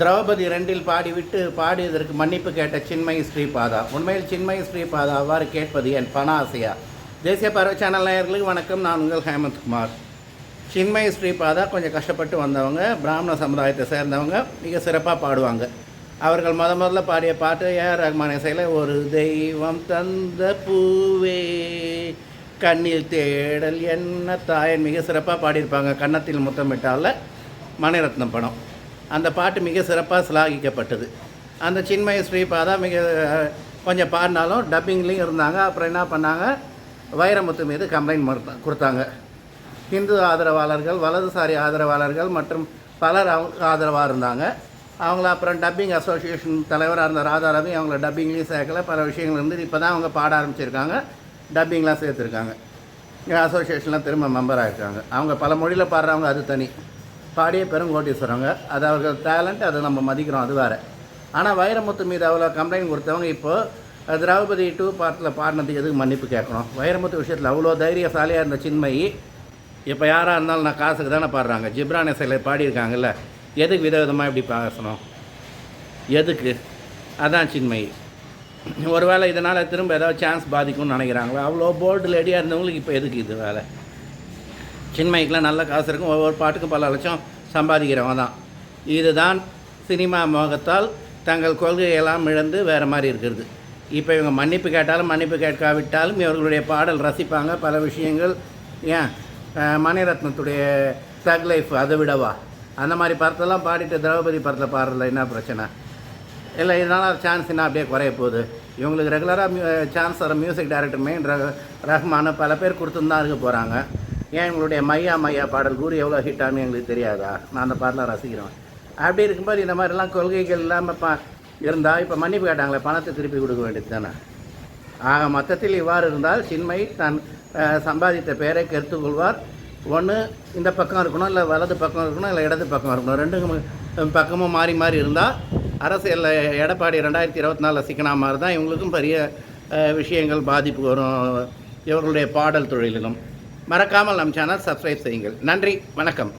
திரௌபதி ரெண்டில் பாடிவிட்டு பாடியதற்கு மன்னிப்பு கேட்ட சின்மயி ஸ்ரீபாதா. உண்மையில் சின்மயி ஸ்ரீபாதா அவ்வாறு கேட்பது என் பண ஆசையா? தேசிய பறவை சேனல் நேயர்களுக்கு வணக்கம். நான் உங்கள் ஹேமந்த் குமார். சின்மயி ஸ்ரீபாதா கொஞ்சம் கஷ்டப்பட்டு வந்தவங்க பிராமண சமுதாயத்தை சேர்ந்தவங்க மிக சிறப்பாக பாடுவாங்க. அவர்கள் முத முதல்ல பாடிய பாட்டு ஏஆர் ரஹ்மான் இசையில் ஒரு தெய்வம் தந்த பூவே கண்ணில் தேடல் என்ன தாயன்? மிக சிறப்பாக பாடியிருப்பாங்க. கன்னத்தில் முத்தமிட்டால மணிரத்னம் படம். அந்த பாட்டு மிக சிறப்பாக சிலாகிக்கப்பட்டது. அந்த சின்மய ஸ்ரீபாதா மிக கொஞ்சம் பாடினாலும் டப்பிங்லேயும் இருந்தாங்க. அப்புறம் என்ன பண்ணாங்க? வைரமுத்து மீது கம்ப்ளைண்ட் கொடுத்தாங்க. ஹிந்து ஆதரவாளர்கள் வலதுசாரி ஆதரவாளர்கள் மற்றும் பலர் அவங்க ஆதரவாக இருந்தாங்க. அவங்கள அப்புறம் டப்பிங் அசோசியேஷன் தலைவராக இருந்த ராதாராவையும் அவங்கள டப்பிங்லேயும் சேர்க்கல. பல விஷயங்கள் இருந்து இப்போ தான் அவங்க பாட ஆரம்பிச்சிருக்காங்க. டப்பிங்லாம் சேர்த்துருக்காங்க. அசோசியேஷன்லாம் திரும்ப மெம்பராக இருக்காங்க அவங்க பல மொழியில் பாடுறவங்க அது தனி. பாடிய பெருங்கோட்டீஸ்வரங்க அது அவர்கள் டேலண்ட் அதை நம்ம மதிக்கிறோம் அது வேறு. ஆனால் வைரமுத்து மீது அவ்வளோ கம்ப்ளைண்ட் கொடுத்தவங்க இப்போது திரௌபதி டூ பாட்டில் பாடினதுக்கு எதுக்கு மன்னிப்பு கேட்கணும்? வைரமுத்து விஷயத்தில் அவ்வளோ தைரியசாலியாக இருந்த சின்மயி இப்போ யாராக இருந்தாலும் நான் காசுக்கு தானே பாடுறாங்க. ஜிப்ரான் இசையில் பாடியிருக்காங்கல்ல எதுக்கு விதவிதமாக இப்படி பேசணும்? எதுக்கு? அதான் சின்மயி. ஒருவேளை இதனால் திரும்ப ஏதாவது சான்ஸ் பாதிக்கும்னு நினைக்கிறாங்களா? அவ்வளோ போல்டு லேடியாக இருந்தவங்களுக்கு இப்போ எதுக்கு இது வேலை? சின்மயிக்கெலாம் நல்ல காசு இருக்கும். ஒவ்வொரு பாட்டுக்கும் பல லட்சம் சம்பாதிக்கிறவங்க தான் இதுதான் சினிமா மோகத்தால் தங்கள் கொள்கையெல்லாம் இழந்து வேறு மாதிரி இருக்கிறது. இப்போ இவங்க மன்னிப்பு கேட்டாலும் மன்னிப்பு கேட்காவிட்டாலும் இவர்களுடைய பாடல் ரசிப்பாங்க. பல விஷயங்கள் ஏன் மணிரத்னத்துடைய தக் லைஃப் அதை விடவா? அந்த மாதிரி படத்தெல்லாம் பாடிட்டு திரௌபதி படத்தில் பாடுறதுல என்ன பிரச்சனை? இல்லை இதனால் சான்ஸ் என்ன அப்படியே குறைய போகுது. இவங்களுக்கு ரெகுலராக சான்ஸ் தர மியூசிக் டைரக்டர் மெயின் ரஹ்மான பல பேர் கொடுத்துன்னு தான் இருக்க போகிறாங்க ஏன் இவங்களுடைய மையா மையா பாடல் கூறு எவ்வளோ ஹிட் ஆகும் எங்களுக்கு தெரியாதா? நான் அந்த பாடலாம் ரசிக்கிறேன் அப்படி இருக்கும்போது இந்த மாதிரிலாம் கொள்கைகள் இல்லாமல் பா இருந்தால் இப்போ மன்னிப்பு கேட்டாங்களே பணத்தை திருப்பி கொடுக்க வேண்டியது தானே? ஆக மொத்தத்தில் இவ்வாறு இருந்தால் சின்மை தன் சம்பாதித்த பெயரை கருத்துக்கொள்வார் ஒன்று இந்த பக்கம் இருக்கணும் இல்லை வலது பக்கம் இருக்கணும் இல்லை இடது பக்கம் இருக்கணும். ரெண்டு பக்கமும் மாறி மாறி இருந்தால் அரசியலில் எடப்பாடி ரெண்டாயிரத்தி இருபத்தி நாலில் சிக்கனா மாதிரி தான் இவங்களுக்கும் பெரிய விஷயங்கள் பாதிப்பு வரும். இவர்களுடைய பாடல் தொழிலிலும். மறக்காமல் நம் சேனல் சப்ஸ்கிரைப் செய்யுங்கள். நன்றி வணக்கம்.